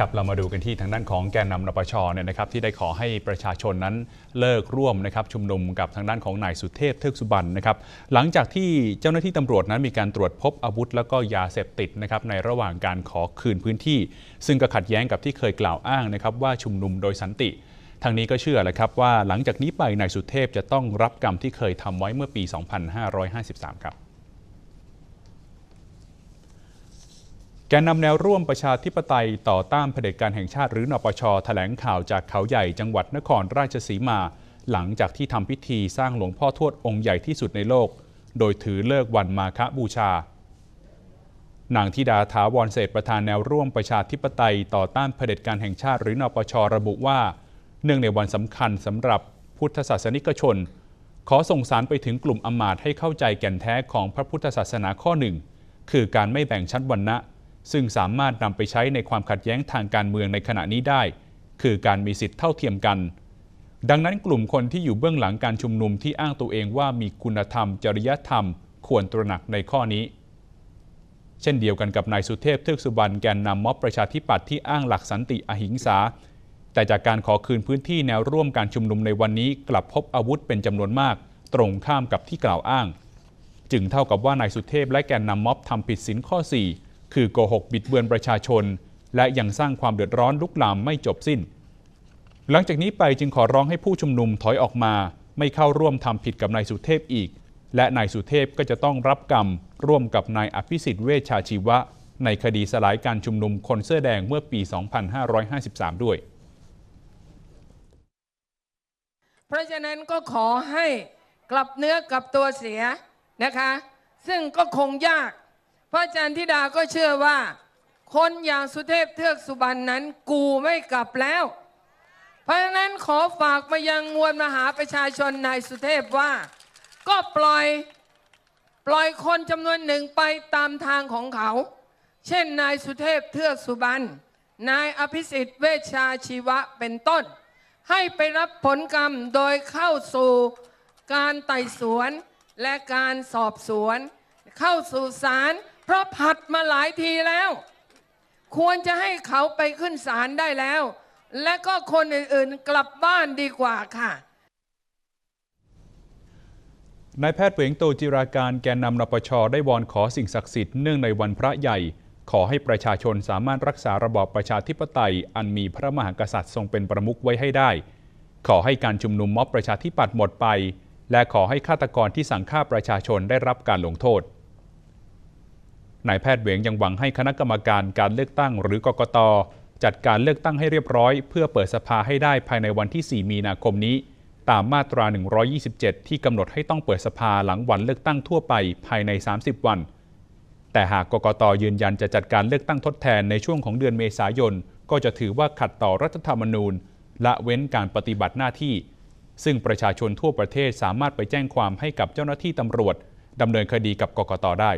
ครับเรามาดูกันที่ทางด้านของแกนนำนปชเนี่ยนะครับที่ได้ขอให้ประชาชนนั้นเลิกร่วมนะครับชุมนุมกับทางด้านของนายสุเทพเทือกสุบรรณนะครับหลังจากที่เจ้าหน้าที่ตำรวจนั้นมีการตรวจพบอาวุธ แล้วก็ยาเสพติดนะครับในระหว่างการขอคืนพื้นที่ ซึ่งก็ขัดแย้งกับที่เคยกล่าวอ้างนะครับว่าชุมนุมโดยสันติ ทางนี้ก็เชื่อแหละครับว่าหลังจากนี้ไปนายสุเทพจะต้องรับกรรมที่เคยทำไว้เมื่อปี 2553 ครับ แกนนำแนวร่วมประชาธิปไตยต่อต้านเผด็จการแห่งชาติหรือนปชแถลงข่าวจากเขาใหญ่จังหวัดนครราชสีมา หลังจากที่ทำพิธีสร้างหลวงพ่อทวดองค์ใหญ่ที่สุดในโลก โดยถือเลิกวันมาฆบูชา นางธิดาถาวรเศษประธานแนวร่วมประชาธิปไตยต่อต้านเผด็จการแห่งชาติหรือนปชระบุว่า เนื่องในวันสำคัญสำหรับพุทธศาสนิกชน ขอส่งสารไปถึงกลุ่มอมาตย์ให้เข้าใจแก่นแท้ของพระพุทธศาสนาข้อหนึ่งคือการไม่แบ่งชั้นวรรณะ ซึ่งสามารถนำไปใช้ในความขัดแย้งทางการเมืองในขณะนี้ได้ คือการมีสิทธิเท่าเทียมกัน ดังนั้นกลุ่มคนที่อยู่เบื้องหลังการชุมนุมที่อ้างตัวเองว่ามีคุณธรรม จริยธรรม ควรตระหนักในข้อนี้ เช่นเดียวกันกับนายสุเทพเทือกสุบรรณแกนนำม็อบประชาธิปัตย์ที่อ้างหลักสันติอหิงสา แต่จากการขอคืนพื้นที่แนวร่วมการชุมนุมในวันนี้ กลับพบอาวุธเป็นจำนวนมาก ตรงข้ามกับที่กล่าวอ้าง จึงเท่ากับว่านายสุเทพและแกนนำม็อบทำผิดสินข้อ4 คือโกหกบิดเบือนประชาชน และยังสร้างความเดือดร้อนลุกลามไม่จบสิ้น หลังจากนี้ไปจึงขอร้องให้ผู้ชุมนุมถอยออกมา ไม่เข้าร่วมทำผิดกับนายสุเทพอีก และนายสุเทพก็จะต้องรับกรรม ร่วมกับนายอภิสิทธิ์เวชชาชีวะ ในคดีสลายการชุมนุมคนเสื้อแดงเมื่อปี 2553 ด้วย เพราะฉะนั้นก็ขอให้กลับเนื้อกลับตัวเสียนะคะ ซึ่งก็คงยาก พระอาจารย์ธิดาก็เชื่อว่า คนอย่างสุเทพเทือกสุบรรณนั้นกูไม่กลับแล้ว เพราะฉะนั้นขอฝากมายังมวลมหาประชาชนนายสุเทพว่า ก็ปล่อยปล่อยคนจำนวนหนึ่งไปตามทางของเขา เช่นนายสุเทพเทือกสุบรรณนายอภิสิทธิ์เวชชาชีวะเป็นต้น ให้ไปรับผลกรรมโดยเข้าสู่การไต่สวนและการสอบสวน เข้าสู่ศาล เพราะผัดมาหลายทีแล้ว ควรจะให้เขาไปขึ้นศาลได้แล้ว และก็คนอื่นๆกลับบ้านดีกว่าค่ะนายแพทย์เหวงโตจิราการแกนนำนปชได้วอนขอสิ่งศักดิ์สิทธิ์เนื่องในวันพระใหญ่ ขอให้ประชาชนสามารถรักษาระบอบประชาธิปไตย อันมีพระมหากษัตริย์ทรงเป็นประมุขไว้ให้ได้ ขอให้การชุมนุมม็อบประชาธิปัตย์หมดไป และขอให้ฆาตกรที่สั่งฆ่าประชาชนได้รับการลงโทษ นายแพทย์เหวงยังหวังให้คณะกรรมการการเลือกตั้งหรือกกต จัดการเลือกตั้งให้เรียบร้อย เพื่อเปิดสภาให้ได้ภายในวันที่ 4 มีนาคมนี้ ตามมาตรา 127 ที่กำหนดให้ต้องเปิดสภาหลังวันเลือกตั้งทั่วไปภายใน 30 วัน แต่หากกกตยืนยันจะจัดการเลือกตั้งทดแทนในช่วงของเดือนเมษายน ก็จะถือว่าขัดต่อรัฐธรรมนูญ ละเว้นการปฏิบัติหน้าที่ ซึ่งประชาชนทั่วประเทศสามารถไปแจ้งความให้กับเจ้าหน้าที่ตำรวจดำเนินคดีกับกกตได้